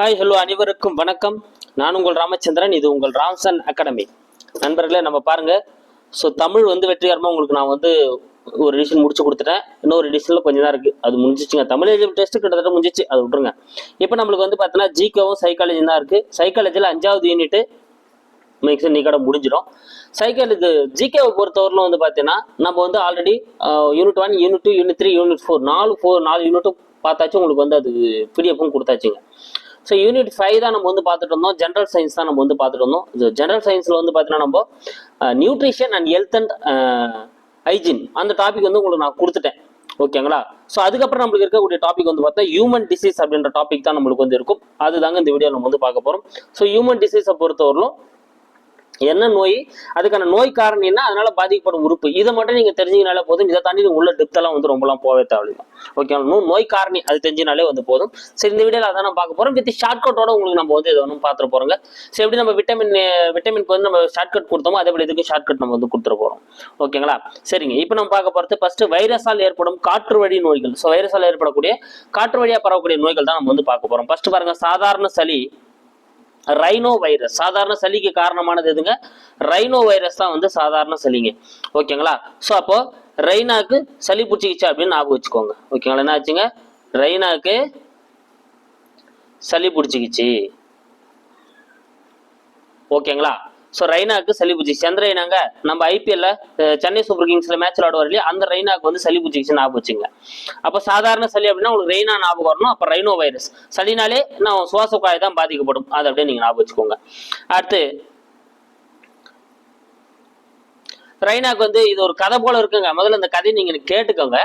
Hi hello அனைவருக்கும் வணக்கம். நான் உங்கள் ராமச்சந்திரன் இது உங்கள் ராம்சன் அகாடமி. நண்பர்களே நம்ம பாருங்க. ஸோ தமிழ் வந்து வெற்றிகரமாக உங்களுக்கு நான் வந்து ஒரு எடிஷன் முடிச்சு கொடுத்துட்டேன். இன்னொரு எடிஷனில் கொஞ்சம் தான் இருக்குது அது முடிஞ்சிச்சுங்க. தமிழ் எழுதி டெஸ்ட் கிட்டத்தட்ட முடிஞ்சிச்சு. அது விட்ருங்க இப்போ நம்மளுக்கு வந்து பார்த்தீங்கன்னா ஜிகேவும் சைக்காலஜி தான் இருக்குது சைக்காலஜியில் அஞ்சாவது யூனிட்டு மிக்ஸ் நீ கடை முடிஞ்சிடும். சைக்கிள் இது ஜிகேவை பொறுத்தவரையிலும் வந்து பார்த்தீங்கன்னா நம்ம வந்து already unit one unit two unit three unit four நாலு ஃபோர் நாலு யூனிட்டும் பார்த்தாச்சும் உங்களுக்கு வந்து அது பிடிஎஃப்பும் கொடுத்தாச்சுங்க. ஸோ யூனிட் ஃபைவ் தான் நம்ம வந்து பார்த்துட்டு இருந்தோம். ஜென்ரல் சயின்ஸ் தான் நம்ம வந்து பார்த்துட்டு இருந்தோம். ஜென்ரல் சயின்ஸில் வந்து பார்த்தீங்கன்னா நம்ம nutrition and health and hygiene அந்த டாபிக் வந்து உங்களுக்கு நான் கொடுத்துட்டேன். ஓகேங்களா ஸோ அதுக்கப்புறம் நம்மளுக்கு இருக்கக்கூடிய டாபிக் வந்து பார்த்தா ஹியூமன் டிசீஸ் அப்படின்ற டாபிக் தான் நம்மளுக்கு வந்து இருக்கும். அதுதாங்க இந்த வீடியோ நம்ம வந்து பார்க்க போகிறோம் ஸோ ஹியூமன் டிசீஸை பொறுத்தவரையிலும் என்ன நோய்? அதுக்கான நோய் காரணம் என்ன? அதனால பாதிக்கப்படும் உறுப்பு. இதை மட்டும் நீங்க தெரிஞ்சீங்கனாலே போதும். இதை தாண்டி நீங்க உள்ள டெப்த்தெல்லாம் வந்து ரொம்பலாம் போவே தேவையில்லை. ஓகே நோய் காரணி அது தெரிஞ்சினாலே வந்து போதும். சரி இந்த வீடியோவில் அதான் நம்ம பார்க்க போறோம். வித் ஷார்ட்கட்டோட உங்களுக்கு நம்ம வந்து இதை ஒன்றும் பார்த்துட்டு போறோங்க. சரி எப்படி நம்ம விட்டமின் விட்டமினுக்கு வந்து நம்ம ஷார்ட்கட் கொடுத்தோமோ அதே போல இதுக்கு ஷார்ட்கட் நம்ம வந்து கொடுத்துட்டு போறோம். ஓகேங்களா சரிங்க. இப்போ நம்ம பார்க்க போறது ஃபர்ஸ்ட் வைரஸால் ஏற்படும் காற்று வழி நோய்கள். ஸோ வைரஸால் ஏற்படக்கூடிய காற்று வழியாக பரவக்கூடிய நோய்கள் தான் நம்ம வந்து பார்க்க போறோம். ஃபர்ஸ்ட் பாருங்க சாதாரண சளி. ரைனோ வைரஸ் சாதாரண சளிக்கு காரணமானது எதுங்க? ரைனோ வைரஸ் தான் வந்து சாதாரண சளிங்க. ஓகேங்களா ஸோ அப்போ ரெய்னாக்கு சளி பிடிச்சிக்கிச்சு அப்படின்னு ஞாபகம் வச்சுக்கோங்க. ஓகேங்களா என்ன ஆச்சுங்க? ரெய்னாக்கு சளி பிடிச்சிக்கிச்சு. ஓகேங்களா ஸோ ரெய்னாக்கு சளி பிடிச்சிச்சு. எந்த ரெய்னாங்க நம்ம ஐபிஎல்ல சென்னை சூப்பர் கிங்ஸ்ல மேட்ச் விளாடுவார் இல்லையா? அந்த ரெய்னாக்கு வந்து சளி பிடிச்சிச்சு ஞாபகம் வச்சுங்க. அப்போ சாதாரண சளி அப்படின்னா உங்களுக்கு ரெய்னா ஞாபகம் வரணும். அப்போ ரைனோ வைரஸ் சளினாலே நான் சுவாச குழாய் தான் பாதிக்கப்படும். அதை அப்படியே நீங்க ஞாபகம் வச்சுக்கோங்க. அடுத்து ரெய்னாக்கு வந்து இது ஒரு கதை போல இருக்குங்க. முதல்ல இந்த கதையை நீங்க கேட்டுக்கோங்க.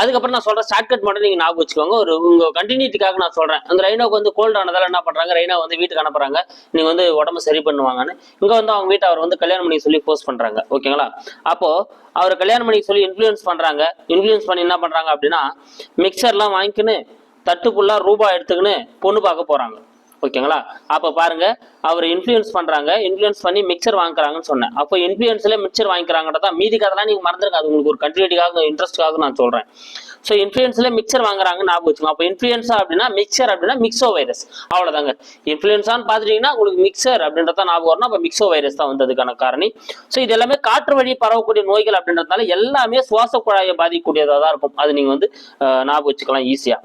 அதுக்கப்புறம் நான் சொல்றேன் ஷார்ட்கட் மட்டும் நீங்க ஞாபகம் வச்சுக்கோங்க. ஒரு உங்க கண்டினியூட்டிக்காக நான் சொல்றேன். அந்த ரைனோக்கு வந்து கோல்டு ஆனதால என்ன பண்றாங்க? ரைனா வந்து வீட்டுக்கு அனுப்புறாங்க. நீங்க வந்து உடம்பு சரி பண்ணுவாங்கன்னு. இங்க வந்து அவங்க வீட்டை அவர் வந்து கல்யாணம் பண்ணி சொல்லி போஸ்ட் பண்றாங்க. ஓகேங்களா அப்போ அவர் கல்யாணம் பண்ணி சொல்லி இன்ஃப்ளூயன்ஸ் பண்றாங்க. இன்ஃப்ளூயன்ஸ் பண்ணி என்ன பண்றாங்க அப்படின்னா மிக்சர்லாம் வாங்கிக்கின்னு தட்டுப்புள்ளா ரூபாய் எடுத்துக்கின்னு பொண்ணு பார்க்க போறாங்க. ஓகேங்களா? அப்போ பாருங்க அவர் இன்ஃப்ளூயன்ஸ் பண்ணுறாங்க இன்ஃப்ளூயன்ஸ் பண்ணி மிக்சர் வாங்குறாங்கன்னு சொன்னேன். அப்போ இன்ஃப்ளூயன்ஸ்ல மிக்சர் வாங்கிக்கிறாங்கன்றதா மீதி கதெல்லாம் நீங்கள் மறந்துருங்க அது உங்களுக்கு ஒரு கண்டினியூட்டிக்காக இன்ட்ரெஸ்ட்டுக்காக நான் சொல்கிறேன் ஸோ இன்ஃப்ளூயன்ஸ்ல மிக்சர் வாங்குறாங்க ஞாபகம் வச்சுக்கோங்க. அப்போ இன்ஃப்ளூயன்ஸா அப்படின்னா மிக்சர் அப்படின்னா மிக்சோ வைரஸ் அவ்வளோதாங்க இன்ஃப்ளூயன்ஸான்னு பார்த்துட்டீங்கன்னா உங்களுக்கு மிக்சர் அப்படின்றத ஞாபகம் வரணும். அப்போ மிக்சோ வைரஸ் தான் வந்ததுக்கான காரணி. ஸோ இது எல்லாமே காற்று வழி பரவக்கூடிய நோய்கள் அப்படின்றதுனால எல்லாமே சுவாச குழாயை பாதிக்கக்கூடியதாக தான் இருக்கும். அது நீங்கள் வந்து ஞாபகம் வச்சுக்கலாம் ஈஸியாக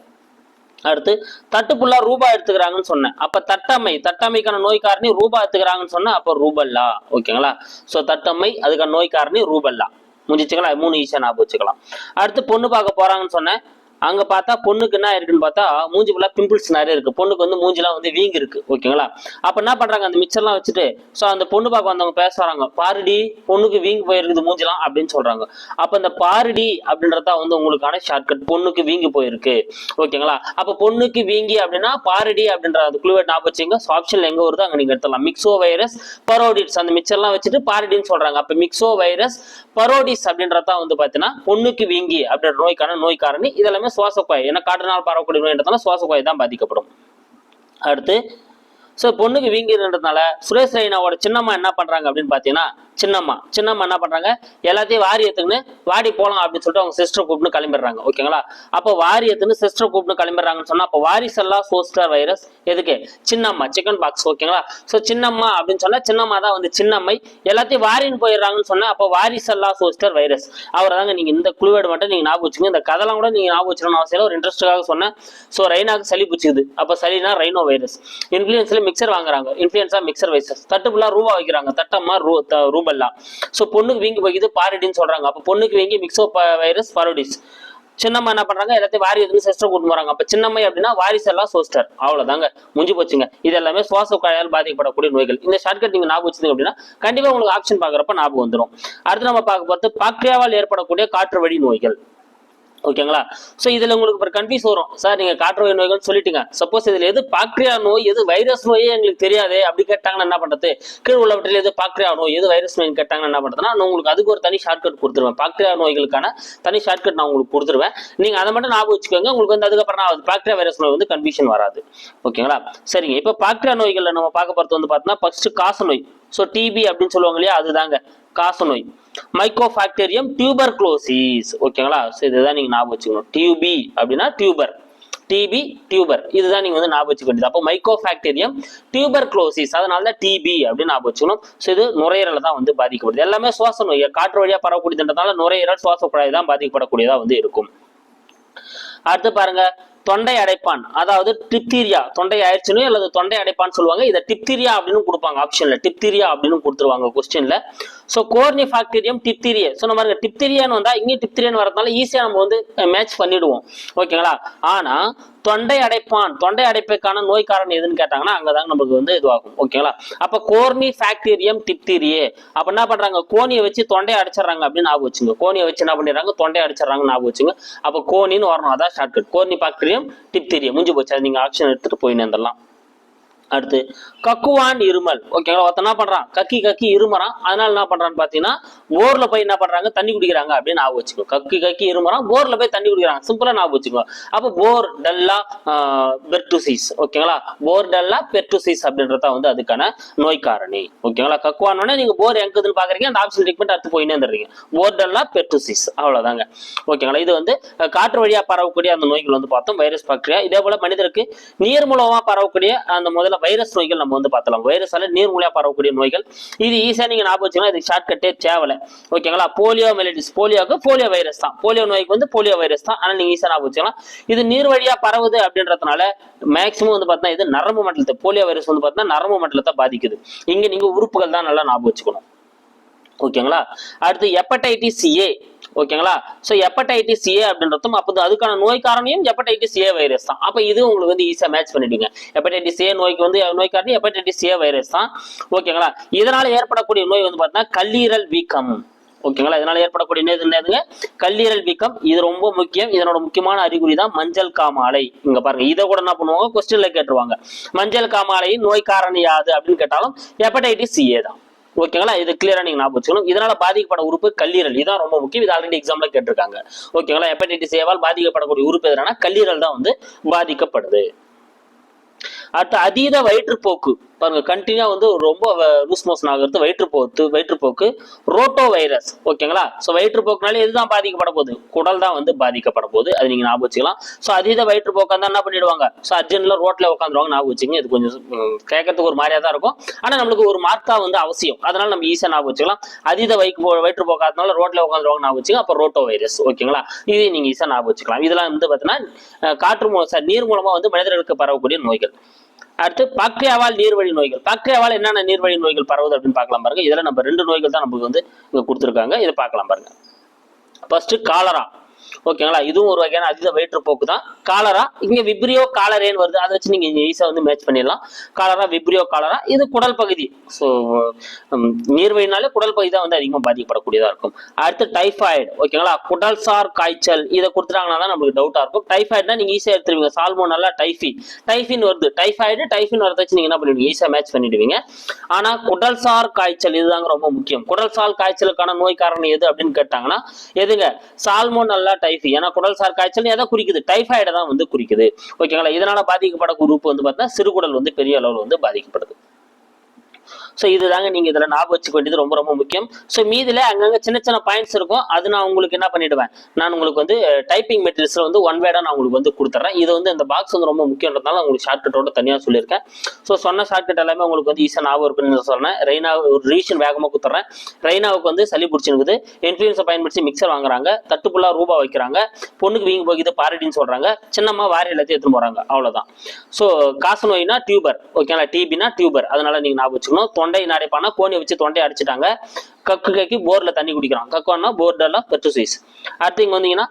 அடுத்து தட்டுப்புள்ளா ரூபா எடுத்துக்கிறாங்கன்னு சொன்னேன். அப்ப தட்டம்மை தட்டம்மைக்கான நோய் காரணி ரூபா எடுத்துக்கிறாங்கன்னு சொன்னா அப்ப ரூபல்லா. ஓகேங்களா? சோ தட்டம்மை அதுக்கான நோய் காரணி ரூபல்லா. முடிச்சுக்கலாம் மூணு ஈஸியா ஞாபகம் வச்சுக்கலாம். அடுத்து பொண்ணு பார்க்க போறாங்கன்னு சொன்னேன். அங்க பார்த்தா பொண்ணுக்கு என்ன இருக்குன்னு பார்த்தா மூஞ்சி ஃபுல்லா பிம்பிள்ஸ் நிறைய இருக்கு. பொண்ணுக்கு வந்து மூஞ்சிலாம் வந்து வீங்கி இருக்கு. ஓகேங்களா அப்ப என்ன பண்றாங்க? அந்த மிச்சர்லாம் வச்சுட்டு சோ அந்த பொண்ணு பார்க்க வந்தவங்க பேச வராங்க பாருடி பொண்ணுக்கு வீங்கி போயிருக்குது மூஞ்சிலாம் அப்படின்னு சொல்றாங்க. அப்ப இந்த பாருடி அப்படின்றதா வந்து உங்களுக்கான ஷார்ட்கட் பொண்ணுக்கு வீங்கி போயிருக்கு. ஓகேங்களா அப்ப பொண்ணுக்கு வீங்கி அப்படின்னா பாரடி அப்படின்ற அந்த குழுவேட் ஞாபகம் வச்சுங்க ஆப்ஷன்ல எங்க வருதோ அங்க நீங்க எடுத்துலாம் மிக்சோ வைரஸ் பரோடிட்ஸ் அந்த மிச்சர்லாம் வச்சுட்டு பாரடின்னு சொல்றாங்க. அப்ப மிக்சோ வைரஸ் பரோடிஸ் அப்படின்றதா வந்து பாத்தீங்கன்னா பொண்ணுக்கு வீங்கி அப்படின்ற நோய்க்கான நோய் காரணி இதெல்லாமே சுவாச குழாய்? ஏன்னா காற்றுனால் பரவக்கூடிய நோய்ன்றதுனால சுவாச குழாய் தான் பாதிக்கப்படும். அடுத்து ஸோ பொண்ணுக்கு வீங்கிருன்றதுனால சுரேஷ் ரெய்னாவோட சின்னம்மா என்ன பண்றாங்க அப்படின்னு பாத்தீங்கன்னா சின்னம்மா சின்னம்மா என்ன பண்றாங்க? எல்லாத்தையும் வாரி வாடி போலாம் அப்படின்னு சொல்லிட்டு அவங்க சிஸ்டர் கூப்பிட்டு கிளம்பிடுறாங்க ஓகேங்களா அப்போ வாரியத்துன்னு சிஸ்டர் கூப்பிட்டு கிளம்பிடுறாங்கன்னு சொன்னா அப்போ வாரிசல்லா சோஸ்டர் வைரஸ் எதுக்கு? சின்னம்மா சிக்கன் பாக்ஸ் ஓகேங்களா ஸோ சின்னம்மா அப்படின்னு சொன்னா சின்னம்மா தான் வந்து சின்னம்மை. எல்லாத்தையும் வாரின்னு போயிடுறாங்கன்னு சொன்னா அப்போ வாரிசல்லா சோஸ்டர் வைரஸ் அவரை தாங்க நீங்க இந்த குழுவேடு மட்டும் நீங்க ஞாபகம் வச்சுங்க இந்த கதெல்லாம் கூட நீங்க ஞாபகம் வச்சுக்கணும் அவசியம் ஒரு இன்ட்ரெஸ்டாக சொன்னேன். ஸோ ரைனாக்கு சளி பிடிச்சிக்குது. அப்போ சளினா ரைனோ வைரஸ் இன்ஃப்ளூயன்ஸ்ல மிக்சர் வாங்குறாங்க. இன்ஃப்ளூயன்ஸா மிக்சர் வைரஸ் தட்டுப்புள்ளா ரூபா வைக்கிறாங்க. தட்டம்மா ரூ ரூபல்லா. ஸோ பொண்ணுக்கு வீங்கி போய்க்குது பாரிடின்னு சொல்றாங்க. அப்போ பொண்ணுக்கு வீங்கி மிக்சோ வைரஸ் பாரோடிஸ் சின்னம்மா என்ன பண்றாங்க? எல்லாத்தையும் வாரி எதுன்னு சிஸ்டர் கூட்டு போறாங்க. அப்ப சின்னம்மை அப்படின்னா வாரிசு எல்லாம் சோஸ்டர் அவ்வளவுதாங்க. முடிஞ்சு போச்சுங்க. இது எல்லாமே சுவாச குழாயால் பாதிக்கப்படக்கூடிய நோய்கள். இந்த ஷார்ட்கட் நீங்க ஞாபகம் வச்சுங்க அப்படின்னா கண்டிப்பா உங்களுக்கு ஆப்ஷன் பாக்குறப்ப ஞாபகம் வந்துடும் அடுத்து நம்ம பார்க்க பார்த்து பாக்டீரியாவால் ஏற்படக்கூடிய காற்று வழி நோய்கள். ஓகேங்களா? ஸோ இதில் உங்களுக்கு இப்போ கன்ஃபியூஸ் வரும். சார் நீங்க காற்று நோய்கள்னு நோய்கள் சொல்லிட்டீங்க. சப்போஸ் இதுல எது பாக்ரியா நோய் எது வைரஸ் நோயே எங்களுக்கு தெரியாது அப்படி கேட்டாங்கன்னா என்ன பண்ணுறது கீழ் உள்ளவற்றில் எது பாக்ரியா நோய் எது வைரஸ் நோய் கேட்டாங்கன்னா என்ன பண்ணுறதுன்னா நான் உங்களுக்கு அதுக்கு ஒரு தனி ஷார்ட்கட் கொடுத்துருவேன். பாக்டீரியா நோய்களுக்கான தனி ஷார்ட்கட் நான் உங்களுக்கு கொடுத்துருவேன். நீங்கள் அதை மட்டும் ஞாபகம் வச்சுக்கோங்க. உங்களுக்கு வந்து அதுக்கப்புறம் நான் பாக்டீரியா வைரஸ் நோய் வந்து கன்ஃபியூஷன் வராது. ஓகேங்களா? சரிங்க. இப்போ பாக்டீரியா நோய்களில் நம்ம பார்க்க போகிறது வந்து பார்த்தோம்னா ஃபர்ஸ்ட் காச நோய் ஸோ டிபி அப்படின்னு சொல்லுவாங்க இல்லையா அதுதாங்க. காச நோய் மைக்கோபாக்டீரியம் டியூபர் குளோசிஸ் ஓகேங்களா ஸோ இதுதான் நீங்க ஞாபகம் வச்சுக்கணும். டியூபி அப்படின்னா டியூபர் டிபி டியூபர் இதுதான் நீங்க வந்து ஞாபகம் வச்சுக்க வேண்டியது. அப்போ மைக்கோபாக்டீரியம் டியூபர் குளோசிஸ் அதனால தான் டிபி அப்படின்னு ஞாபகம் வச்சுக்கணும். ஸோ இது நுரையீரலை தான் வந்து பாதிக்கப்படுது. எல்லாமே சுவாச நோய் காற்று வழியா பரவக்கூடியதுன்றதால நுரையீரல் சுவாச குழாய் தான் பாதிக்கப்படக்கூடியதா வந்து இருக்கும். அடுத்து பாருங்க. தொண்டை அடைப்பான் அதாவது டிப்தீரியா தொண்டை ஆயிடுச்சுன்னு அல்லது தொண்டை அடைப்பான்னு சொல்லுவாங்க. இதை டிப்தீரியா அப்படின்னு கொடுப்பாங்க ஆப்ஷன்ல டிப்தீரியா அப்படின்னு கொடுத்துருவாங்க கொஸ்டின்ல so corynebacterium diphtheria so நம்ம டிப்தீரியான்னு வந்தா இங்கே டிப்தீரியான்னு வரதுனால ஈஸியா நம்ம வந்து மேட்ச் பண்ணிடுவோம். ஓகேங்களா ஆனா தொண்டை அடைப்பான் தொண்டை அடைப்புக்கான நோய் காரணம் எதுன்னு கேட்டாங்கன்னா அங்கதாங்க நமக்கு வந்து இதுவாகும். ஓகேங்களா? அப்ப கோர்னி பாக்டீரியம் டிப்தீரியே அப்ப என்ன பண்றாங்க? கோணியை வச்சு தொண்டை அடிச்சிடறாங்க அப்படின்னு ஞாபகம் வச்சுங்க. கோணியை வச்சு என்ன பண்ணிடுறாங்க? தொண்டை அடிச்சிடறாங்க ஞாபகம் வச்சுங்க. அப்ப கோனின்னு வரணும். அதான் ஷார்ட்கட் கோர்னி பாக்டீரியம் டிப்தீரியம் முடிஞ்சு போச்சு. அது நீங்க ஆப்ஷன் எடுத்துட்டு போயின்னு வந்துடலாம் அடுத்து கக்குவான் இருமல். ஓகேங்களா ஒருத்தன் என்ன பண்றான்? கக்கி கக்கி இருமறான். அதனால என்ன பண்றான்னு பாத்தீங்கன்னா போர்ல போய் என்ன பண்றாங்க? தண்ணி குடிக்கிறாங்க அப்படின்னு ஞாபகம் வச்சுக்கோ. கக்கி கக்கி இருமறான் போர்ல போய் தண்ணி குடிக்கிறாங்க. சிம்பிளா ஞாபகம் வச்சுக்கோ. அப்போ போர் டல்லா பெர்டுசிஸ். ஓகேங்களா போர் டல்லா பெர்டுசிஸ் அப்படின்றத வந்து அதுக்கான நோய் காரணி. ஓகேங்களா கக்குவான் நீங்க போர் எங்குதுன்னு பாக்குறீங்க அந்த ஆப்ஷன் ட்ரீட்மெண்ட் பண்ணிட்டு அடுத்து போயினே இருந்துறீங்க போர் டல்லா பெர்டுசிஸ். அவ்வளவுதாங்க. ஓகேங்களா இது வந்து காற்று வழியா பரவக்கூடிய அந்த நோய்கள் வந்து பார்த்தோம். Virus bacteria. இதே போல மனிதருக்கு நீர் மூலமா பரவக்கூடிய அந்த முதல்ல வைரஸ் நோய்கள் நம்ம வந்து பார்த்தலாம் வைரஸால நீர் மூலியா பரவக்கூடிய நோய்கள். இது ஈஸியா நீங்க ஞாபகம் வச்சுக்கலாம் இது ஷார்ட்கட்டே தேவை ஓகேங்களா போலியோ மெலிட்டிஸ் போலியோக்கு போலியோ வைரஸ் தான். போலியோ நோய்க்கு வந்து போலியோ வைரஸ் தான். ஆனால் நீங்கள் ஈஸியாக ஞாபகம் வச்சுக்கலாம். இது நீர் வழியாக பரவுது அப்படின்றதுனால மேக்ஸிமம் வந்து பார்த்தா இது நரம்பு மண்டலத்தை போலியோ வைரஸ் வந்து பார்த்தா நரம்பு மண்டலத்தை பாதிக்குது. இங்கே நீங்க உறுப்புகள் தான் நல்லா ஞாபகம் வச்சுக்கணும். ஓகேங்களா? அடுத்து ஹெப்படைட்டிஸ் ஏ ஓகேங்களா? ஸோ ஹெப்படைட்டிஸ் ஏ அப்படின்றதும் அப்போ அதுக்கான நோய் காரணியும் ஹெப்படைட்டிஸ் ஏ வைரஸ் தான். அப்போ இது உங்களுக்கு வந்து ஈஸியாக மேட்ச் பண்ணிடுங்க. ஹெப்படைட்டிஸ் ஏ நோய்க்கு வந்து நோய் காரணி ஹெப்படைட்டிஸ் ஏ வைரஸ் தான். ஓகேங்களா? இதனால் ஏற்படக்கூடிய நோய் வந்து பார்த்தீங்கன்னா கல்லீரல் வீக்கம். ஓகேங்களா? இதனால ஏற்படக்கூடிய நோய் என்னதுங்க? கல்லீரல் வீக்கம். இது ரொம்ப முக்கியம். இதனோட முக்கியமான அறிகுறி தான் மஞ்சள் காமாலை. இங்க பாருங்க. இதை கூட என்ன பண்ணுவாங்க? கொஸ்டின்ல கேட்டுருவாங்க. மஞ்சள் காமாலையின் நோய் காரணி யாது அப்படின்னு கேட்டாலும் ஹெப்படைட்டிஸ் ஏ தான். ஓகேங்களா? இது கிளியரா நீங்க ஞாபகம் வச்சுக்கணும். இதனால பாதிக்கப்பட உறுப்பு கல்லீரல். இதான் ரொம்ப முக்கியம். இது ஆல்ரெடி எக்ஸாம்ல கேட்டிருக்காங்க. ஓகேங்களா? ஹெப்படைட்டிஸ் ஏவால் பாதிக்கப்படக்கூடிய உறுப்பு எதுனா கல்லீரல் தான் வந்து பாதிக்கப்படுது. அடுத்து அதீத வயிற்றுப்போக்கு. பாருங்க கண்டினியூ வந்து ரொம்ப லூஸ் மோஷன் ஆகிறது வயிற்றுப்போக்கு வயிற்றுப்போக்கு ரோட்டோ வைரஸ் ஓகேங்களா? ஸோ வயிற்றுப்போக்குனால இதுதான் பாதிக்கப்பட போகுது. குடல் தான் வந்து பாதிக்கப்பட போகுது. அது நீங்க ஞாபகம் வச்சுக்கலாம். ஸோ அதீத வயிற்றுப்போக்கா இருந்தால் என்ன பண்ணிடுவாங்க? ஸோ அர்ஜென்ட்ல ரோட்ல உட்காந்துருவாங்க ஞாபகம் வச்சுங்க. இது கொஞ்சம் கேட்கறதுக்கு ஒரு மாதிரியா தான் இருக்கும். ஆனா நம்மளுக்கு ஒரு மார்க்கா வந்து அவசியம். அதனால நம்ம ஈஸியா ஞாபகம் வச்சுக்கலாம். அதீத வயிற்று வயிற்றுப்போக்காதனால ரோட்ல உட்காந்துருவாங்க ஞாபகம் வச்சுங்க. அப்போ ரோட்டோ வைரஸ் ஓகேங்களா? இது நீங்க ஈஸியா ஞாபகம் வச்சுக்கலாம். இதெல்லாம் வந்து பார்த்தீங்கன்னா காற்று மூலம் நீர் மூலமா வந்து மனிதர்களுக்கு பரவக்கூடிய நோய்கள். அடுத்து பாக்டீரியாவால் நீர்வழி நோய்கள். பாக்டீரியாவால் என்னென்ன நீர்வழி நோய்கள் பரவுது அப்படின்னு பார்க்கலாம் பாருங்க. இதில் நம்ம ரெண்டு நோய்கள் தான் நமக்கு வந்து இங்க கொடுத்துருக்காங்க. இதை பார்க்கலாம் பாருங்க. ஃபர்ஸ்ட் காலரா ஓகேங்களா? இதுவும் ஒரு வகையான அதிக வயிற்றுப்போக்கு தான் காலரா இங்க விப்ரியோ காலரேன்னு வருது? அதை வச்சு நீங்க ஈஸியா வந்து மேட்ச் பண்ணிடலாம். காலரா விப்ரியோ காலரா இது குடல் பகுதி. ஸோ நீர்வழினாலே குடல் பகுதி தான் வந்து அதிகமாக பாதிக்கப்படக்கூடியதா இருக்கும். அடுத்து டைஃபாய்டு ஓகேங்களா? குடல் சார் காய்ச்சல் இதை கொடுத்துட்டாங்கன்னா தான் நம்மளுக்கு டவுட்டா இருக்கும். டைஃபாய்டுனா நீங்க ஈஸியா எடுத்துருவீங்க. சால்மோனல்லா டைஃபி டைஃபின் வருது. டைஃபாய்டு டைஃபின் வரத வச்சு நீங்க என்ன பண்ணிடுவீங்க? ஈஸியா மேட்ச் பண்ணிடுவீங்க. ஆனா குடல் சார் காய்ச்சல் இதுதாங்க ரொம்ப முக்கியம். குடல் சார் காய்ச்சலுக்கான நோய் காரணம் எது அப்படின்னு கேட்டாங்கன்னா எதுங்க? Salmonella typhi. ஏன்னா குடல் சார் காய்ச்சல் எதை குறிக்குது? டைஃபாய்டை தான் வந்து குறிக்குது. ஓகேங்களா? இதனால பாதிக்கப்பட உறுப்பு வந்து பார்த்தா சிறுகுடல் வந்து பெரிய அளவில் வந்து பாதிக்கப்படுது. ஸோ இதுதாங்க நீங்கள் இதில் ஞாபகம் வச்சுக்க வேண்டியது ரொம்ப ரொம்ப முக்கியம். ஸோ மீதில் அங்கங்கே சின்ன சின்ன பாயிண்ட்ஸ் இருக்கும். அது நான் உங்களுக்கு என்ன பண்ணிடுவேன்? நான் உங்களுக்கு வந்து டைப்பிங் மெட்டீரியல்ஸில் வந்து ஒன் வேர்டா நான் உங்களுக்கு வந்து கொடுத்துறேன். இது வந்து இந்த பாக்ஸ் வந்து ரொம்ப முக்கியன்றதுனால உங்களுக்கு ஷார்ட்கட்டோட தனியாக சொல்லியிருக்கேன். ஸோ சொன்ன ஷார்ட்கட் எல்லாமே உங்களுக்கு வந்து ஈஸியாக ஞாபகம் இருக்குன்னு சொன்னேன் ரெய்னா ஒரு ரீஷன் வேகமாக கொடுத்துறேன். ரெய்னாவுக்கு வந்து சளி பிடிச்சிருக்குது. இன்ஃப்ளூயன்ஸை பயன்படுத்தி மிக்சர் வாங்குறாங்க. தட்டுப்புள்ளா ரூபா வைக்கிறாங்க. பொண்ணுக்கு வீங்கி போகுது பாரடின்னு சொல்கிறாங்க சின்னம்மா வாரி எல்லாத்தையும் எடுத்துன்னு போகிறாங்க அவ்வளோதான் ஸோ காசு நோய்னா டியூபர் ஓகேங்களா டிபினா டியூபர் அதனால நீங்கள் ஞாபகம் வச்சுக்கணும். தொண்டை நடைப்பானா கோணியை வச்சு தொண்டையை அடிச்சிட்டாங்க. கக்கு கக்கி போர்ல தண்ணி குடிக்கிறான். கக்குவானா போர்டெல்லாம் பெட்ரோசைஸ் அடுத்து இங்க வந்தீங்கன்னா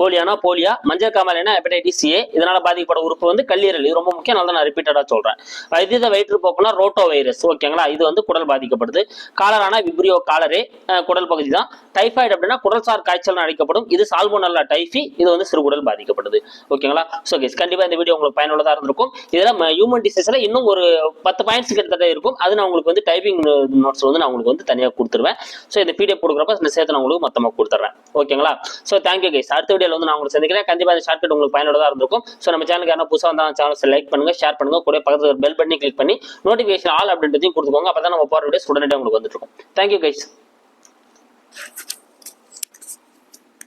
போலியானா போலியா மஞ்சள் காமாலைனா ஹெப்படைட்டிஸ் ஏ இதனால பாதிக்கப்பட உறுப்பு வந்து கல்லீரல். இது ரொம்ப முக்கியம். நல்லா நான் ரிப்பீட்டடா சொல்றேன். வைத்திய வயிற்றுப்போக்குனா ரோட்டோ வைரஸ் ஓகேங்களா இது வந்து குடல் பாதிக்கப்படுது. காலரானா விப்ரியோ காலரே குடல் பகுதி தான். டைஃபாய்டு அப்படின்னா குடல் சார் காய்ச்சல் அழைக்கப்படும். இது சால்மோனல்லா டைஃபி இது வந்து சிறுகுடல் பாதிக்கப்படுது. ஓகேங்களா ஸோ கேஸ் கண்டிப்பா இந்த வீடியோ உங்களுக்கு பயனுள்ளதா இருந்திருக்கும். இதுல ஹியூமன் டிசீஸ்ல இன்னும் ஒரு பத்து பாயிண்ட்ஸ் கிட்டத்தட்ட இருக்கும். அது நான் உங்களுக்கு வந்து டைப்பிங் நோட்ஸ் வந்து நான் உங்களுக்கு வந்து தனியாக கொடுத்துருவேன். ஸோ இந்த பிடிஎஃப் கொடுக்குறப்ப இந்த சேர்த்து நான் உங்களுக்கு மொத்தமாக கொடுத்துட்றேன் ஓகேங்களா ஸோ தேங்க்யூ கைஸ் அடுத்த வீடியோவில் வந்து நான் உங்களுக்கு சந்திக்கிறேன். கண்டிப்பாக இந்த ஷார்ட்கட் உங்களுக்கு பயனுள்ளதாக இருந்திருக்கும். ஸோ நம்ம சேனலுக்கு யாரும் புதுசாக வந்தால் சேனல்ஸ் லைக் பண்ணுங்க ஷேர் பண்ணுங்க. கூட பக்கத்தில் பெல் பண்ணி கிளிக் பண்ணி நோட்டிஃபிகேஷன் ஆல் அப்படின்றதையும் கொடுத்துக்கோங்க. அப்போ தான் நம்ம போகிற வீடியோஸ் உடனடியாக உங்களுக்கு வந்துட்டு இருக்கும். Thank you guys